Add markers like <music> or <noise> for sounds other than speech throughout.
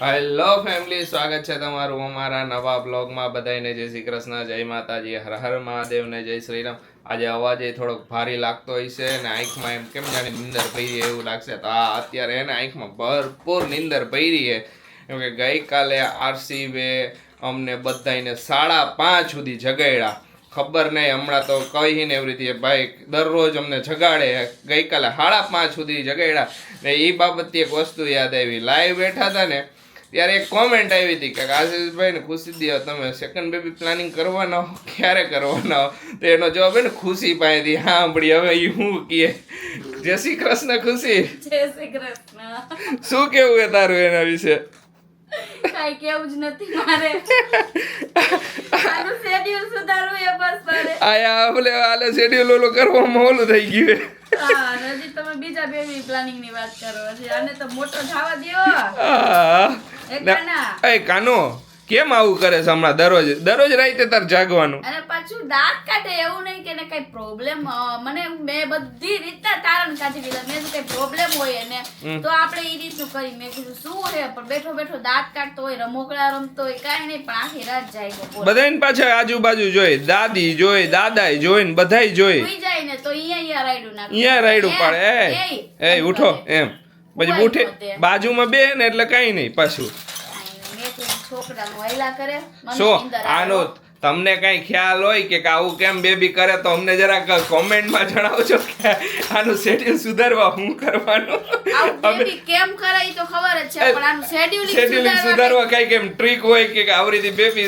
Hello family સ્વાગત છે તમારું અમારા નવા બ્લોગમાં બધાને જય શ્રી કૃષ્ણ, જય માતાજી, હર હર મહાદેવને જય શ્રી આજે અવાજ એ થોડોક ભારી લાગતો છે અને આંખમાં એમ કેમ જાણે નિંદર પડી એવું લાગશે. તો આ અત્યારે એને આંખમાં ભરપૂર નિંદર પડી છે. કેમ કે ગઈકાલે આરસીબે અમને બધાને સાડા પાંચ સુધી જગાડ્યા. ખબર નહીં, હમણાં તો કહીને એવી રીતે ભાઈ દરરોજ અમને જગાડે. ગઈકાલે સાડા પાંચ સુધી જગાડ્યા. ને એ બાબતથી એક વસ્તુ યાદ આવી. લાઈવ બેઠા હતા ને ત્યારે એક કોમેન્ટ આવી હતી કે આશીષભાઈ ને ખુશી દો તમે સેકન્ડ બેબી પ્લાનિંગ કરવાના હો ક્યારે કરવાના હો? તો એનો જવાબ એને ખુશી પાસેથી. હા સાંભળી હવે એ હું કીએ જય શ્રી કૃષ્ણ ખુશી. જય શ્રી કૃષ્ણ. શું કેવું એ તારું એના વિશે? કઈ કેવું જ નથી મારે. આનું શેડ્યુલ સુધારવું એ બસ મારે. આયા ઓલે આલે શેડ્યુલ ઓલો કરવામાં ઓલું થઈ ગયું હા રજી તમે બીજા બેબી પ્લાનિંગની વાત કરો છે આને તો મોટો થવા આ એ કાનો? કેમ આવું કરે છે હમણાં દરરોજ? દરરોજ રાતે તાર જાગવાનું. અને પાછું દાંત કાઢે એવું નહીં કે કઈ પ્રોબ્લેમ મને મેં બધી રીતના તારણ કાઢી દીધા. મેં કઈ પ્રોબ્લેમ હોય એને તો આપણે એ રીતનું કરી મેં કીધું શું હે પણ બેઠો બેઠો દાંત કાઢતો હોય રમોકડા રમતો હોય કાંઈ નહીં પણ આખી રાત જાય બધાને પાછળ આજુબાજુ જોઈ દાદી જોઈ દાદા જોઈ ને બધાય જોઈ. જાય ને તો અહીંયા અહીંયા રાયડું નાખે. અહીંયા રાયડું પાડે. એ ઉઠો એમ. પછી ઉઠે બાજુમાં બે ને એટલે કઈ નહીં પાછું. સો આનો તમને કઈ ખ્યાલ હોય કે આવું કેમ બેબી કરે તો અમને જરાક કોમેન્ટમાં જણાવજો કે આનું શેડ્યુલ સુધારવા હું કરવાનું? આવું કેમ કરે તો ખબર જ છે પણ આનું શેડ્યુલ શેડ્યુલ સુધારવા કઈ? કેમ ટ્રીક હોય કે કે આવી રીતે બેબી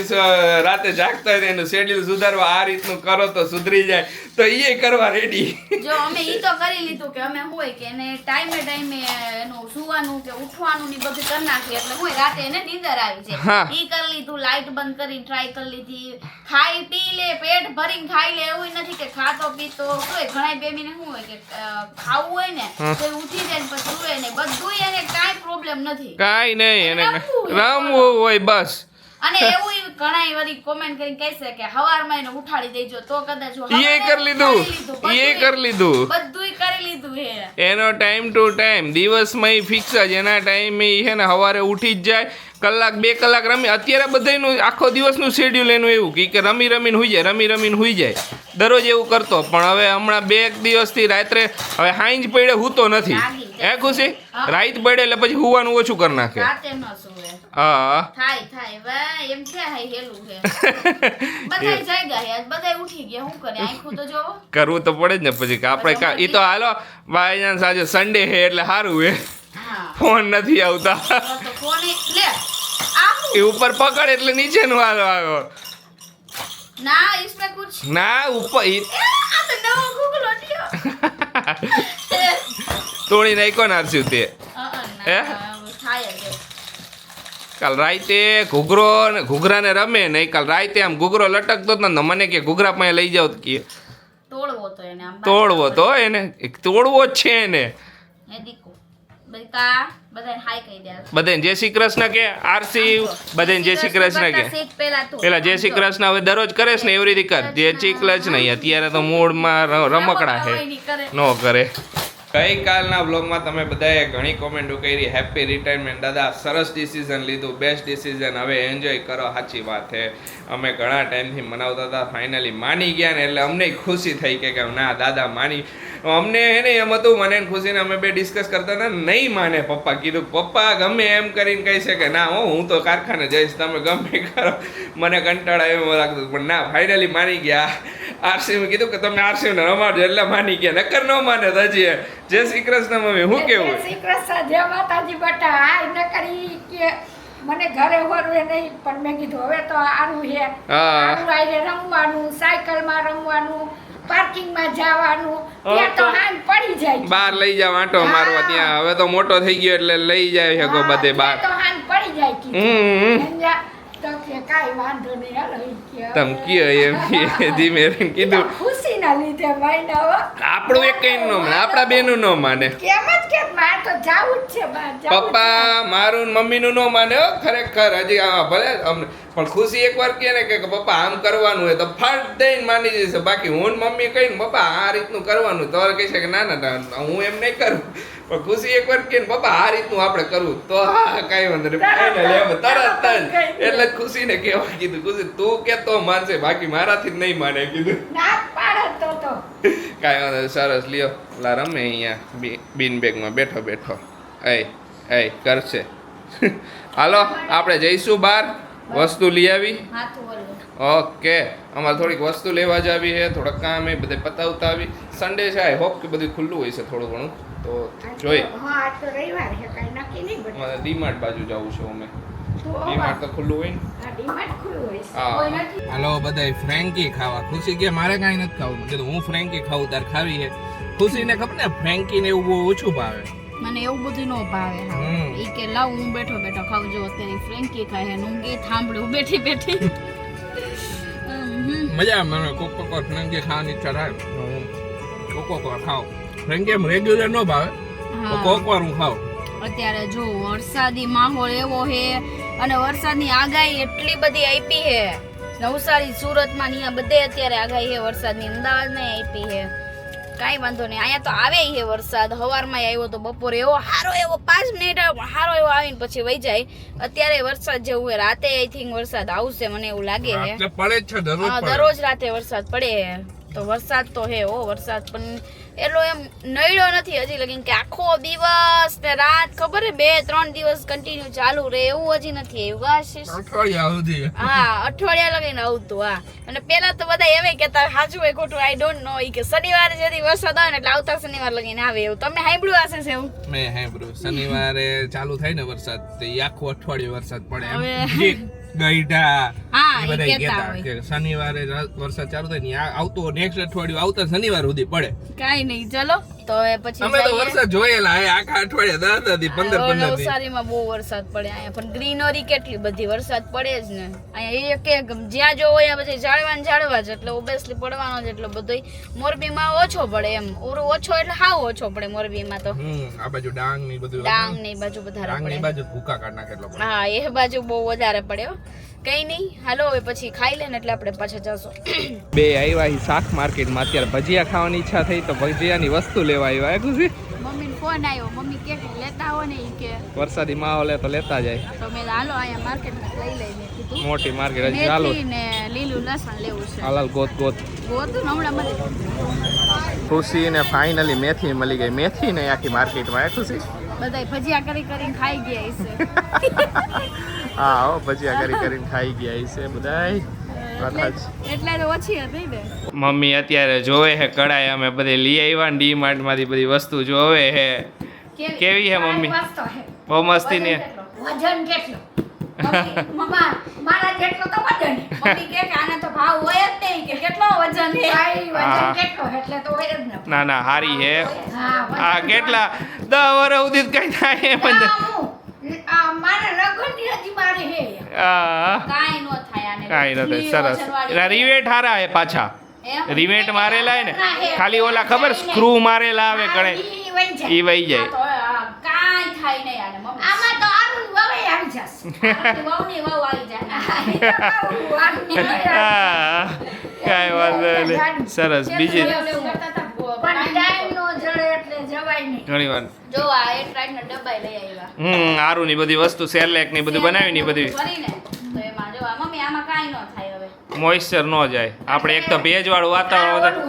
રાતે જાગતા હોય એનું શેડ્યુલ સુધારવા આ રીતનું કરો તો સુધરી જાય. તો એ કરવા રેડી જો અમે ઈ તો કરી લીધું કે અમે હોય કે એને ટાઈમે ટાઈમે એનું સુવાનું કે ઉઠવાનું ની બધું કરી નાખીએ. એટલે હોય રાતે એને નીંદર આવી હા. ઈ કરી લીધું લાઈટ બંધ કરી ટ્રાય કરી લીધી. ખાઈ પી લે પેટ ભરીને ખાઈ લે એવું નથી કે ખાતો પીતો. હોય ઘણા બેબી ને શું હોય કે ખાવું હોય ને તો ઉઠી જાય ને પછી સુવે ને બધું એને કાંઈ પ્રોબ્લેમ નથી. કાંઈ નહીં એને રમવું હોય. બસ. અને એવું ઘણા વળી કોમેન્ટ કરીને કહેશે કે હવારમાં એને ઉઠાડી દેજો તો કદાચ એ કરી લીધું એ કરી લીધું. હે એનો ટાઈમ ટુ ટાઈમ દિવસમાં ફિક્સ જ. એના ટાઈમે છે ને સવારે ઉઠી જ જાય. કલાક, બે કલાક રમી. અત્યારે બધાયનું આખો દિવસનું શેડ્યુલ એનું એવું કે રમી રમીને હોઈ જાય, રમી રમીને હોઈ જાય. દરરોજ એવું કરતો પણ હવે હમણાં બે એક દિવસથી રાત્રે હવે હાંજ પડે હૂતો નથી. હે ખુશી? રાઈત પડે એટલે પછી હુવાનું ઓછું કરી નાખે. ન હા. છે છે. <laughs> કરવું તો પડે જ ને પછી આપણે એ તો હાલો બાય ચાન્સ આજે સન્ડે હે એટલે સારું હે. ફોન નથી આવતા? એ ઉપર પકડ એટલે નીચેનું હાલો આવ્યો. ના इसमें कुछ ના ઉપર ઈ એ, આ તો નવો ગૂગલ ઓડિયો તોડી નાખ્યો નારસ્યું તે હે? થાય જ કાલ રાતે ઘૂઘરો ને ઘૂઘરાને રમે ને કાલ રાતે આમ ઘૂઘરો લટકતો જ નતો મને કે ઘૂઘરા પાસે લઈ જાવ તો કે તોડવો તો એને આમ તોડવો તો એને એક તોડવો જ છે એને હે દીકો બેટા બધાને જય શ્રી કૃષ્ણ કે આરસી બધાને જય શ્રી કૃષ્ણ કે. પેલા જય શ્રી કૃષ્ણ હવે દરરોજ કરે છે ને એવી રીતે કર. જય શ્રી નહીં અત્યારે તો મૂળમાં રમકડા છે. નો કરે. ગઈકાલના બ્લોગમાં તમે બધાએ ઘણી કોમેન્ટો કરી હેપી રિટાયરમેન્ટ દાદા. સરસ ડિસિઝન લીધું બેસ્ટ ડિસિઝન હવે એન્જોય કરો. સાચી વાત છે. અમે ઘણા ટાઈમથી મનાવતા હતા ફાઇનલી માની ગયા ને એટલે અમને ખુશી થઈ કે કે ના દાદા માની અમને હે ને એમ હતું મને ખુશીને અમે બે ડિસ્કસ કરતા હતા નહીં માને પપ્પા. કીધું પપ્પા ગમે એમ કરીને કહી છે કે ના હો હું તો કારખાને જઈશ તમે ગમે કરો. મને કંટાળા એવું લાગતું પણ ના ફાઇનલી માની ગયા. આરસીમાં કીધું કે તમે આરસીને રમાડજો એટલે માની ગયા. નકર ન માને હજી. જય શ્રી કૃષ્ણ મમ્મી હું કેવું? શ્રી કૃષ્ણ જય માતાજી બટા આ નકરી કે મને ઘરે વરવે નહીં પણ મેં કીધું હવે તો આનું છે. આનું આવીને રમવાનું સાયકલમાં રમવાનું પાર્કિંગમાં જવાનું ત્યાં તો હાંજ પડી જાય. બહાર લઈ જાવ આંટો મારવા ત્યાં. હવે તો મોટો થઈ ગયો એટલે લઈ જાય શકો હા, બધે બહાર. તો હાંજ પડી જાય હમ અહીંયા તો કે કાંઈ વાંધો નહીં હાલો ઈ કે તમ કયો એમ ધીમે રહીને કીધું ખુશીના લીધે આપણું એક કઈ ન માને આપણા બેનું ન માને કેમ જ કે મારે તો જાવું જ છે બહાર જાવું જ છે. પપ્પા મારું મમ્મી નું ન માને હો ખરેખર હજી આ ભલે અમને પણ ખુશી એકવાર કહે ને કે પપ્પા આમ કરવાનું હોય તો ફાટ દઈને માની જશે બાકી હું મમ્મી કહીને પપ્પા આ રીતનું કરવાનું તો કહે છે કે ના ના ના હું એમ નહીં કરું. પણ ખુશી એક વાર કે બાબા આ રીતનું આપણે કરવું. તો હા કાંઈ વાંધો નહીં. ફાઇનલ એમ તરત જ એટલે ખુશીને કેવા કીધું ખુશી તું કે તો માનશે બાકી મારાથી જ નહીં માને કીધું. ના પાડે તો તો. કાંઈ વાંધો નહીં, સરસ. લ્યો લા રમે અહીંયા બિન બેગમાં બેઠો બેઠો. એ એ કરશે. હાલો આપણે જઈશું બહાર. વસ્તુ લઈ આવી. ઓકે. અમારે થોડીક વસ્તુ લેવા જ આવી છે થોડાક કામ એ બધે પતાવતા આવી. સન્ડે છે આઈ હોપ કે બધું ખુલ્લું હોય છે થોડું ઘણું. તો જોઈ મારે આજ તો રવિવાર છે કઈ નક્કી નહીં બધું અમારે ડીમાર્ટ બાજુ જવું છે અમે. ડીમાર્ટ તો ખુલ્લું હોય ને? આ ડીમાર્ટ ખુલ્લું હોય છે. કોઈ હા હાલો બધાય ફ્રેન્કી ખાવા. ખુશી કે મારે કાંઈ નથી ખાવું? કીધું હું ફ્રેન્કી ખાવું તાર ખાવી છે. ખુશીને ખબર ને ફ્રેન્કી ને એવું બહુ ઓછું ભાવે. મને એવું બધું ન ભાવે હમ. હા ઈ કે લાવ હું બેઠો બેઠો ખાવ જો અત્યારે ફ્રેન્કી ખાય હું ગીત સાંભળું બેઠી બેઠી. મજા આવે મને કોક કોક ફ્રેન્કી ખાવાની ઈચ્છા થાય. હું કોક કોક વાર ખાઉં ફ્રેન્કી એમ રેગ્યુલર નો ભાવે. કોક વાર હું ખાવ. અત્યારે જો વરસાદી માહોલ એવો છે અને વરસાદની આગાહી એટલી બધી આપી છે. નવસારી સુરતમાં અહીંયા બધે અત્યારે આગાહી હે વરસાદની અમદાવાદમાં આપી છે. કાંઈ વાંધો નહીં. અહીંયા તો આવે છે વરસાદ. સવારમાં આવ્યો તો બપોરે એવો સારો એવો પાંચ મિનિટ સારો એવો આવીને પછી વહી જાય. અત્યારે વરસાદ જેવું રાતે આઈ થિંક વરસાદ આવશે મને એવું લાગે છે. દરરોજ હા દરરોજ રાતે વરસાદ પડે. તો વરસાદ તો હે ઓ વરસાદ પણ એટલો એમ નડ્યો નથી હજી લગીન કે આખો દિવસ ને રાત ખબર હે? બે ત્રણ દિવસ કન્ટિન્યુ ચાલુ રહે એવું હજી નથી આવ્યું અઠવાડિયા સુધી. હા અઠવાડિયા લગીને આવતું હા. અને પેલા તો બધા એવે કેતા સાચું હોય ખોટું આઈ ડોન્ટ નો કે શનિવારે જેથી વરસાદ આવે ને એટલે આવતા શનિવાર લગીને આવે એવું. તમે સાંભળ્યું હશે છે એવું મેં સાંભળ્યું. શનિવારે ચાલુ થાય ને વરસાદ તો આખું અઠવાડિયું વરસાદ પડે હવે- ગઈઢા. હા, એ ઈ કહેતા કહેતા કે શનિવારે વરસાદ ચાલુ થાય ને આવતો નેક્સ્ટ અઠવાડિયું આવતા શનિવાર સુધી પડે. કાઈ નહીં ચલો. તો હવે પછી અમે તો વરસાદ જોયેલા હે આખા અઠવાડિયા દસ દસ પંદર પંદર નવસારીમાં બહુ વરસાદ પડે અહીંયા. પણ ગ્રીનરી કેટલી બધી વરસાદ પડે જ ને. અહીંયા એક એક જ્યાં જો હોય પછી ઝાડવા ને ઝાડવા જ એટલે ઓબ્વિયસલી પડવાનો જ એટલો બધો મોરબીમાં ઓછો પડે એમ. ઓરો ઓછો એટલે હાવ ઓછો પડે મોરબીમાં તો. આ બાજુ ડાંગની બધું ડાંગની? બાજુ વધારે ડાંગની બાજુ ભૂકા કાઢ નાખે એટલો હા એ બાજુ બહુ વધારે પડે હો. કઈ નહીં હાલો હવે પછી ખાઈ લે ને એટલે આપણે પાછા જશું. બે આવ્યા શાક માર્કેટમાં અત્યારે ભજીયા ખાવાની ઈચ્છા થઈ તો ભજીયાની વસ્તુ લેવા આવ્યા હે ખુશી? મમ્મીને ફોન આવ્યો મમ્મી કે લેતા હો ને ઈ કે. વરસાદી માહોલ તો લેતા જાય. તો મે હાલો અહીંયા માર્કેટમાં લઈ લઈને કીધું મોટી માર્કેટ હજી હાલો. ને લીલું લસણ લેવું છે. હાલાલ ગોત ગોત. ગોત હમણાં મળી ખુશી ને ફાઇનલી મેથી મળી ગઈ. મેથી ને આખી માર્કેટમાં હે ખુશી? બધા ભજીયા કરી કરીને ખાઈ ગયા છે <laughs> હા હો ભજીયા કરી કરીને ખાઈ ગયા છે બધાય. મમ્મી અત્યારે જોવે હે કડાઈ અમે બધી લઈ આવ્યા ને ડી માર્ટમાંથી બધી વસ્તુ જોવે હે. કેવી? હે મમ્મી? બહુ મસ્તી ને. વજન કેટલો? <laughs> મારા જેટલો તો વજન મમ્મી કે કે આને તો ભાવ હોય જ નહીં કે કેટલો વજન છે હા. વજન કેટલો એટલે તો હોય જ ના. ના હારી હે. હા આ કેટલા? દસ વર્ષ સુધી જ કઈ થાય એમ કાંઈ નો થાય કાંઈ નથી સરસ. એના રિવેટ હારા હે પાછા. રિવેટ મારેલા હે ને? ખાલી ઓલા ખબર સ્ક્રૂ મારેલા આવે કણે ઈ વહી જાય. થાય નહીં આમાં તો આવી જશે. <laughs> વહુની વહુ આવી <laughs> કાંઈ વાંધો નહીં. સરસ બીજી. એવું એવું કરતા હતા. પણ ટાઈમ નો જડે એટલે જવાય નહીં. ઘણી વાર જો આ એક ટાઈપના ડબ્બાઈ લઈ આવ્યા. હમ આરું ની બધી વસ્તુ સેલેકની બધું બનાવી ની બધી. ભરીને. તો એમાં જો મમ્મી આમાં કાંઈ ન થાય હવે. મોઇસ્ચર ન જાય. આપણે એક તો ભેજ વાળું વાતાવરણ આ વધારે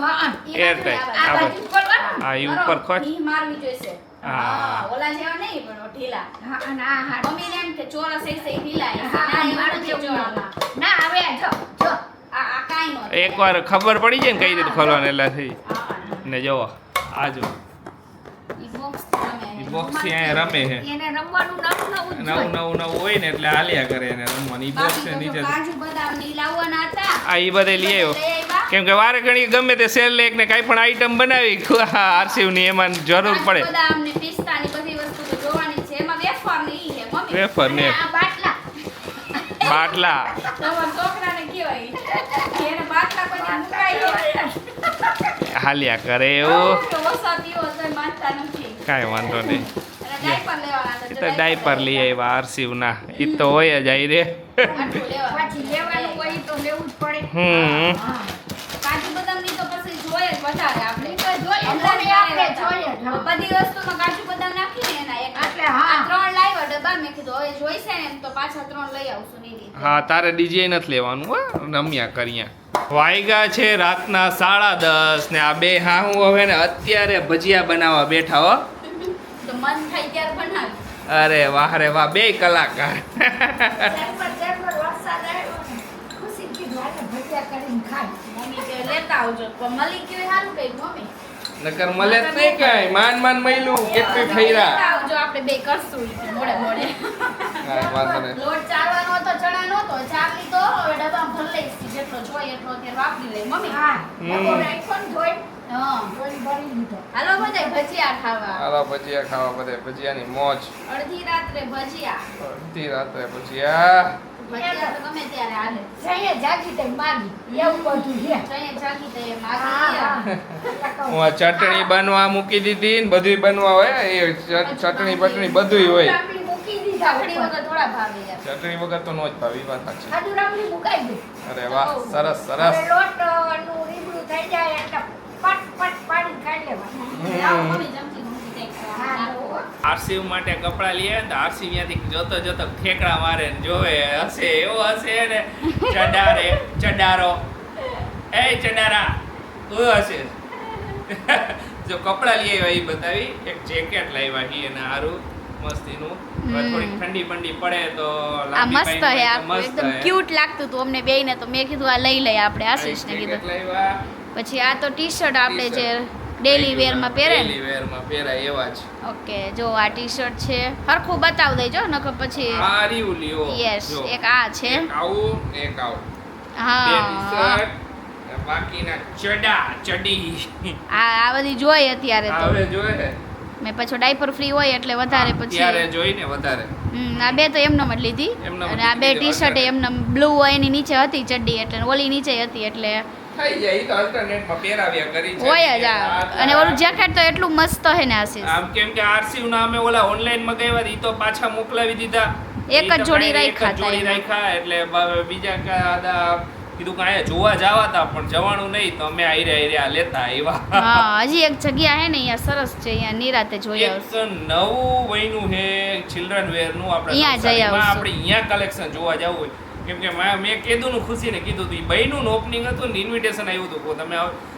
હા. બાજુ કરવાનું. હા એ ઉપર ખોચ ઈ મારવી જોઈશે. હા. હા ઓલા જેવા નહીં પણ ઢીલા. હા, અને આ હાથ. મમ્મીને એમ કે ચોરસ એસે ઢીલા. હા, ના, આ એવું જેવું ના હવે જો જો. થાય. એકવાર ખબર પડી જાય ને કઈ રીતે ખોલવાનું એટલે થઈ. ને જોવો આજો ઈ box રમે. ઈ બોક્સથી અહીંયા રમે છે. નવું નવું નવું હોય. ને એટલે હાલ્યા કરે એને રમવાની. બોક્સ બાકી છે નીચે આ એ બધે લઈ આવ્યો. કેમ કે વારે ઘણી ગમે તે સેલ લેક ને કાંઈ પણ આઈટમ બનાવી આરસીવની એમાં જરૂર પડે. વેફર ને આ બાટલા. હાલ્યા કરે એવું? કાંઈ વાંધો નહીં. એ તો ડાયપર લઈ આવ્યા આરસીવ ના ઈ તો હોય જ આઈ રે. આટલું લેવાનું. પછી લેવાનું હોય તો લેવું જ પડે. હમ. હા. કાજુ બદામની તો પછી જોઈએ જ વધારે આપણે. એ તો જોઈએ હમણાં જ. આપણે લાવ્યા જોઈએ જ, હતા. હા. બધી વસ્તુમાં કાજુ બદામ નાખીને એના એક. એટલે હા. ત્રણ લાવ્યા મેં કીધું હવે જોઈશે ને એમ તો પાછા ત્રણ લઈ આવશું ની હા તારે ડીજે નથી લેવાનું હો. રમ્યા કર્યા. વાયગા છે રાતના સાડા દસ ને આ બે હા હું હવે ને અત્યારે ભજીયા બનાવવા બેઠા હો. તો મન થાય ત્યારે બનાવી. અરે વાહ રે વાહ બે કલાકાર ખુશી કીધું ભજીયા કરીને મમ્મી કે લેતા આવજો. મળી એ સારું કર્યું મમ્મી? નકર મળે જ નહીં કાંઈ માન માન મયલું કેટલી ફૈરા આવજો આપણે બે કરશું મોડે મોડે કાંઈ વાંધો નહીં. લોટ ચાળવાનો હતો ચણા નહોતો ચાર લીધો હવે ડબ્બામાં ભરી લઈશ જેટલો જોઈએ એટલો અત્યારે વાપરી લઈ મમ્મી હા. હમ. ડબ્બો રાખ્યો ને ધોઈ હા ભરી લીધો હાલો બધાય ભજીયા ખાવા. હાલો ભજીયા ખાવા બધે ભજીયાની મોજ. અડધી રાત્રે ભજીયા. અડધી રાત્રે ભજીયા. બધું હા આ ચટણી બનવા મૂકી દીધી ને બધુંય બનવા હોય એ ચટણી બટણી બધુંય હોય. ચટણી વગર તો નો જ ભાવી વાત સાચી. અરે વાહ સરસ સરસ. લોટનું રીબડું થઈ જાય એટલે પટ પટ પાણી કાઢી લેવાનું લાવો મમ્મી ચમચી મૂકી દે હા ખાવા. તો આરસી માટે કપડા લઈએ ને આરસી ત્યાંથી જોતો જોતો ઠેકડા મારે ને જોવે હશે એવો હશે ને. ચડારે ચડારો. એ ચડારા તું હશે જો કપડા લઈ આવ્યા એ બતાવી એક જેકેટ લાવ્યા હી અને હારું મસ્તીનું. થોડીક ઠંડી બંડી પડે તો આ મસ્ત હે તો એકદમ ક્યુટ લાગતું હતું અમને બેયને તો મેં કીધું આ લઈ લઈએ આપણે આશીષને ને કીધું. પછી આ તો ટી શર્ટ આપણે જે. ડેલી વેરમાં પહેરે ને? વેરમાં પહેરાય એવા જ. ઓકે જો આ ટી શર્ટ છે. હરખું બતાવ દેજો નકર પછી આ રહ્યું લ્યો. યસ એક આ છે. એક આવું એક આવું. બે હા ટી-શર્ટ, બાકીના ચડા ચડી. આ આ બધી જોઈ અત્યારે તો. હવે જોઈએ મેં પછી ડાયપર ફ્રી હોય એટલે વધારે ત્યારે પછી જોઈને વધારે. હમ, આ બે તો એમનેમ જ લીધી. અને આ બે ટી શર્ટ વધારે. એમને બ્લુ હોય એની નીચે હતી ચડ્ડી એટલે ઓલી નીચે હતી એટલે થઈ જાય તો અલ્ટરનેટમાં પહેરાવ્યા કરી છે. હોય જ આ. અને ઓલું જેકેટ તો એટલું મસ્ત હે ને આશીષ. આમ કેમ કે આરસી ના અમે ઓલા ઓનલાઈન મગાવ્યા ઈ તો પાછા મોકલાવી દીધા. એક જ ઈ તો જોડી કાંઈ એક જ રાખ્યા જોડી એમાં. રાખ્યા એટલે બ- બીજા કાંઈ કીધું કે અહીંયા જોવા જવા તા પણ જવાનું નહીં તો અમે આયરે આયરે આ લેતા આવ્યા હા હજી એક જગ્યા હે ને અહીંયા સરસ છે અહીંયા નિરાતે જોઈ એક આવશું. નવું વયનું હે ચિલ્ડ્રન વેરનું આપણે અહીંયા જઈ નવસારીમાં આવશું. આપણે અહીંયા કલેક્શન જોવા જવું હોય. કેમ કે મેં કેદુનું ખુશીને કીધું હતું. બહેનું ઓપનિંગ હતું ને ઇન્વિટેશન આવ્યું હતું. તમે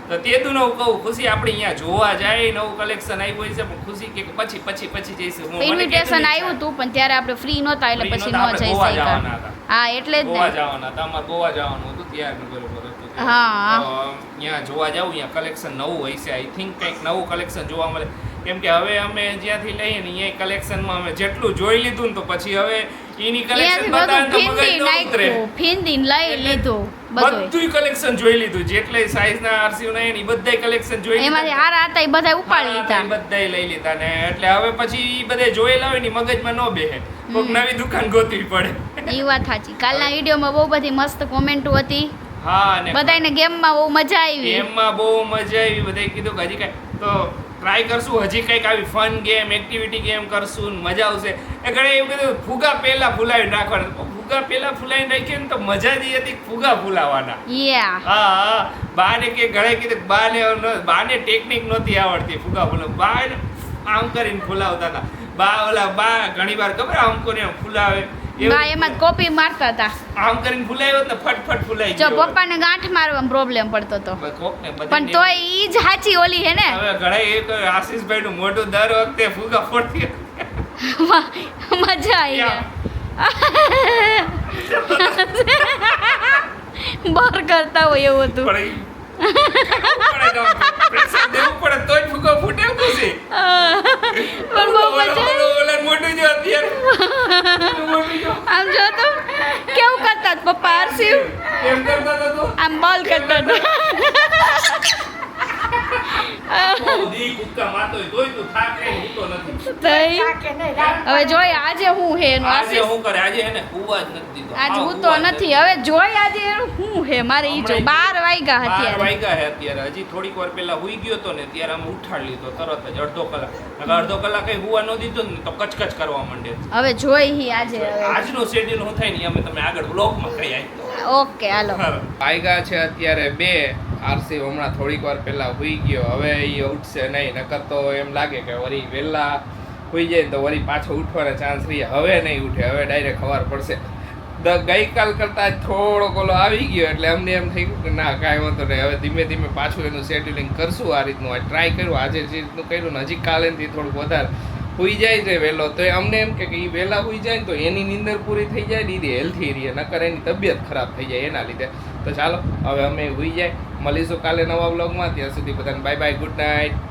તો તેદુનું કહું ખુશી આપણે અહીંયા જોવા જાય નવું કલેક્શન આવ્યું છે પણ ખુશી કે પછી પછી પછી જઈશું. ઇન્વિટેશન આવ્યું હતું પણ ત્યારે આપણે ફ્રી નહોતા એટલે પછી ન જઈ શક્યા. હા એટલે જ ગોવા જવાના હતા અમારે ગોવા જવાનું હતું ત્યાં બરોબર હતું. હા. તો જોવા જાવ અહીંયા કલેક્શન નવું હોય છે. આઈ થિંક કંઈક નવું કલેક્શન જોવા મળે. કેમ કે હવે અમે જ્યાંથી લઈએ ને અહીંયા કલેક્શનમાં અમે જેટલું જોઈ લીધું ને તો પછી હવે એની કલેક્શન બતાવે તો મગજ ન ઉતરે. નાખ્યું લઈ લીધો બધું કલેક્શન જોઈ લીધું. જેટલે સાઈઝના આરસીઓ ના એની બધાય કલેક્શન જોઈ એમાંથી હારા હતા એ બધા ઉપાડી લીધા. બધાય લઈ લીધા ને. એટલે હવે પછી ઈ બધે જોયેલા હોય ને મગજમાં ન બેહે. કોક નવી દુકાન ગોતવી પડે. એ વાત સાચી. કાલના વિડીયોમાં બહુ બધી મસ્ત કોમેન્ટો હતી. હા ને. બધાને ગેમમાં બહુ મજા આવી. ગેમમાં બહુ મજા આવી. બધાએ કીધું કે હજી કાંઈ તો ટ્રાય કરશું. હજી કંઈક આવી ફન ગેમ એક્ટિવિટી ગેમ કરશું મજા આવશે. એ ઘણે એવું કીધું ફુગા પહેલા ફૂલાવી રાખવાના. ફુગા પહેલા ફૂલાવી નાખીએ ને તો મજા જ હતી ફુગા ફૂલાવાના. હા હા. બાને કે ઘણે કીધું બા બાને ન- બાને ટેકનિક નહોતી આવડતી ફુગા ફૂલાવ બાને આમ કરીને ફૂલાવતા હતા. બા ઓલા બા ઘણી વાર ખબર આમ કરીને ફૂલાવે. એવું. એમાં કોપી મારતા હતા. આમ કરીને ફૂલાવ્યો ને ફટફટ ફૂલાઈ જો પપ્પાને ગાંઠ મારવામાં પ્રોબ્લેમ પડતો હતો. પણ તોય ઈ જ સાચી ઓલી હે ને? હવે ઘણા એક આશીષભાઈ નું મોઢું દર વખતે ફૂગા ફોડતી મજા આવી <laughs> બર કરતા હોય એવું હતું. Pressure દેવું પડે તો જ ફુગા ફૂટે ખુશી પણ બહુ મજા ઓલા- ઓલા જો અત્યારે. આમ જો તો કેવું કરતા પપ્પા હર્ષિવ એમ કરતા તો? આમ બોલ કરતા તું હવે જોઈ આજે હું હે આજે હું કરે? આજે એને હુવા જ નથી આજ હું તો નથી હવે જોઈ આજે હું હે? મારે ઈ જો હમણાં બાર વાગ્યા બાર અત્યારે વાગ્યા હે અત્યારે. હજી થોડીક વાર પહેલા હુઈ ગયો તો ને ત્યારે આમ ઉઠાડી લીધો તરત જ અડધો કલાક. અડધો કલાક કઈ હુવા ન દીધો ને તો કચકચ કરવા માંડે. હવે જોઈ હી આજે આજનું આજનો શેડ્યુલ હું થાય ને અમે તમે આગળ બ્લોગમાં કહી આવી ઓકે હાલો. વાગ્યા છે અત્યારે બે. આરસી હમણાં થોડીક વાર પહેલાં હુઈ ગયો. હવે એ ઉઠશે નહીં. નકર તો એમ લાગે કે વળી વહેલા હુઈ જાય ને તો વળી પાછો ઉઠવાના ચાન્સ રહી. હવે નહીં ઉઠે. હવે ડાયરેક્ટ ખબર પડશે. ગઈકાલ કરતાં થોડોક ઓલો આવી ગયો એટલે અમને એમ થઈ ગયું કે ના, કાંઈ વાંધો નહીં. હવે ધીમે ધીમે પાછું એનું શેડ્યુલિંગ કરશું આ રીતનું. ટ્રાય કર્યું, આજે જે રીતનું કર્યું ને હજી કાલેથી થોડુંક વધારે હોઈ જાય છે વહેલો તો એ અમને એમ કે એ વહેલા હોઈ જાય ને તો એની નીંદર પૂરી થઈ જાય દીદી હેલ્થી એરિયા નકર એની તબિયત ખરાબ થઈ જાય એના લીધે. તો ચાલો, હવે અમે હોઈ જાય. મળીશું કાલે નવા બ્લોગમાં ત્યાં સુધી બધાને બાય બાય ગુડ નાઇટ